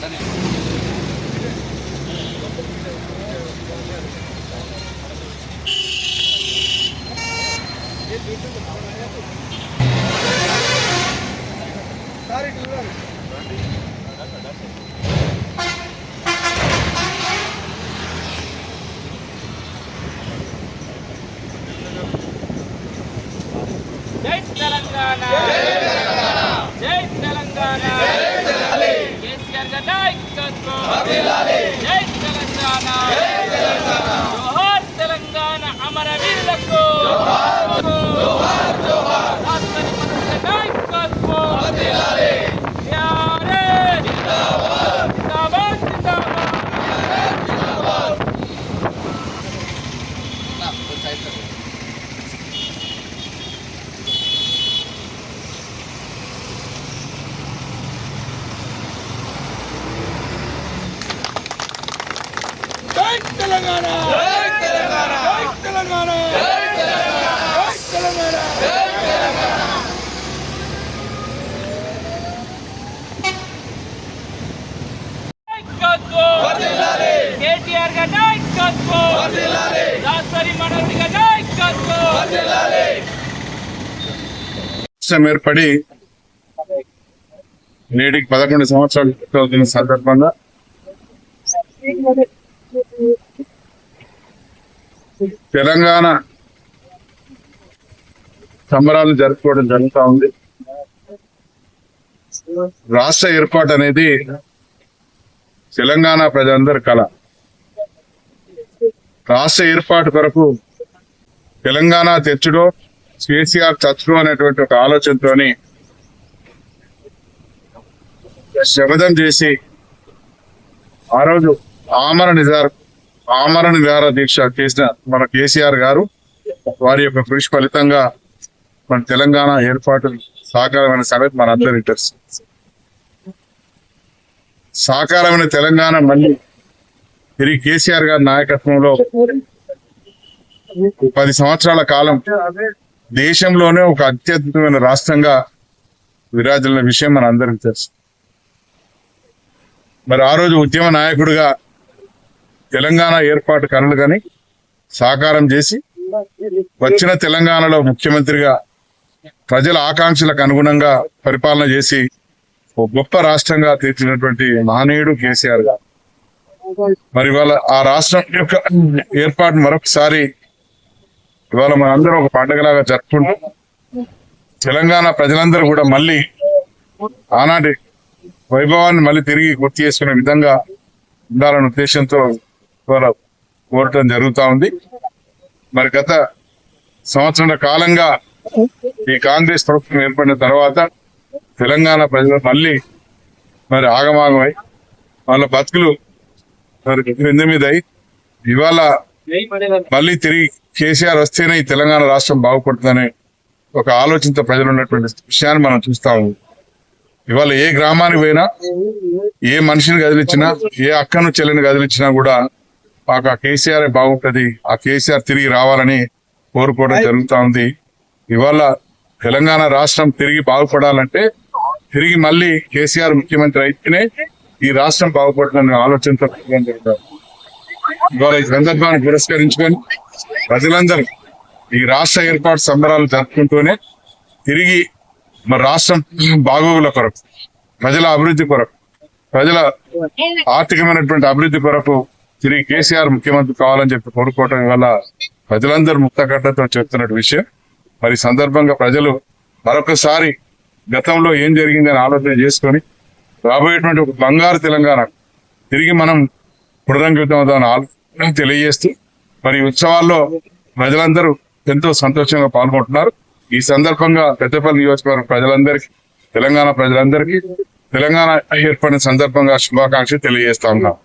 kan ya. Jalan. జై తెలంగాణ. తెలంగాణ! తెలంగాణ! తెలంగాణ. కేటీఆర్ నాయకత్వం. నాయకత్వం. ఏర్పడి నేటికి పదకొండు సంవత్సరాలు సందర్భంగా తెలంగాణ సంబరాలు జరుపుకోవడం జరుగుతూ ఉంది. రాష్ట్ర ఏర్పాటు అనేది తెలంగాణ ప్రజలందరి కళ. రాష్ట్ర ఏర్పాటు కొరకు తెలంగాణ తెచ్చుడో కేసీఆర్ చచ్చుడో అనేటువంటి ఒక ఆలోచనతోని శపథం చేసి ఆ రోజు ఆమర నిజార్ ఆమరణ నిజార దీక్ష చేసిన మన కేసీఆర్ గారు వారి యొక్క కృషి ఫలితంగా మన తెలంగాణ ఏర్పాటు సాకారమైన సంగతి మనందరి తెలుసు సాకారమైన తెలంగాణ మళ్ళీ తిరిగి కేసీఆర్ గారి నాయకత్వంలో పది సంవత్సరాల కాలం దేశంలోనే ఒక అత్యద్భుతమైన రాష్ట్రంగా విరాజుల విషయం మన అందరికి తెలుసు. మరి ఆ రోజు ఉద్యమ నాయకుడిగా తెలంగాణ ఏర్పాటు కనులు కానీ సాకారం చేసి వచ్చిన తెలంగాణలో ముఖ్యమంత్రిగా ప్రజల ఆకాంక్షలకు అనుగుణంగా పరిపాలన చేసి ఒక గొప్ప రాష్ట్రంగా తీర్చినటువంటి మహనీయుడు కేసీఆర్ గారు. మరి ఇవాళ ఆ రాష్ట్రం యొక్క ఏర్పాటు మరొకసారి ఇవాళ మనందరం ఒక పండగలాగా జరుపుకుంటాం తెలంగాణ ప్రజలందరూ కూడా మళ్ళీ ఆనాటి వైభవాన్ని మళ్ళీ తిరిగి గుర్తు చేసుకునే విధంగా ఉండాలనే ఉద్దేశంతో ద్వారా కోరటం జరుగుతూ ఉంది. మరి గత సంవత్సరాల కాలంగా ఈ కాంగ్రెస్ ప్రభుత్వం ఏర్పడిన తర్వాత తెలంగాణ ప్రజలు మళ్ళీ మరి ఆగమాగమై వాళ్ళ బతుకులు మరి క్రింద మీద అయి ఇవాళ మళ్ళీ తిరిగి కేసీఆర్ వస్తేనే ఈ తెలంగాణ రాష్ట్రం బాగుపడుతుందనే ఒక ఆలోచనతో ప్రజలు ఉన్నటువంటి విషయాన్ని మనం చూస్తాము ఇవాళ ఏ గ్రామానికి పోయినా ఏ మనిషిని కదిలించినా ఏ అక్కను చెల్లిని కదిలించినా కూడా మాకు ఆ కేసీఆర్ బాగుంటది ఆ కేసీఆర్ తిరిగి రావాలని కోరుకోవడం జరుగుతా ఉంది. ఇవాళ తెలంగాణ రాష్ట్రం తిరిగి బాగుపడాలంటే తిరిగి మళ్ళీ కేసీఆర్ ముఖ్యమంత్రి అయితేనే ఈ రాష్ట్రం బాగుపడుతుందనే ఆలోచనతో ఇవాళ ఈ సందర్భాన్ని పురస్కరించుకొని ప్రజలందరూ ఈ రాష్ట్ర ఏర్పాటు సంబరాలు జరుపుకుంటూనే తిరిగి మన రాష్ట్రం బాగోగుల కొరకు ప్రజల అభివృద్ధి కొరకు ప్రజల ఆర్థికమైనటువంటి అభివృద్ధి కొరకు తిరిగి కేసీఆర్ ముఖ్యమంత్రి కావాలని చెప్పి కోరుకోవటం వల్ల ప్రజలందరూ ముక్తకట్టతో చెప్తున్న విషయం. మరి సందర్భంగా ప్రజలు మరొకసారి గతంలో ఏం జరిగిందని ఆలోచన చేసుకొని రాబోయేటువంటి ఒక బంగారు తెలంగాణ తిరిగి మనం పునరంకితం ఆలోచన తెలియజేస్తూ మరి ఉత్సవాల్లో ప్రజలందరూ ఎంతో సంతోషంగా పాల్గొంటున్నారు. ఈ సందర్భంగా పెద్దపల్లి నియోజకవర్గ ప్రజలందరికీ తెలంగాణ ప్రజలందరికీ తెలంగాణ ఏర్పడిన సందర్భంగా శుభాకాంక్షలు తెలియజేస్తా ఉన్నాం.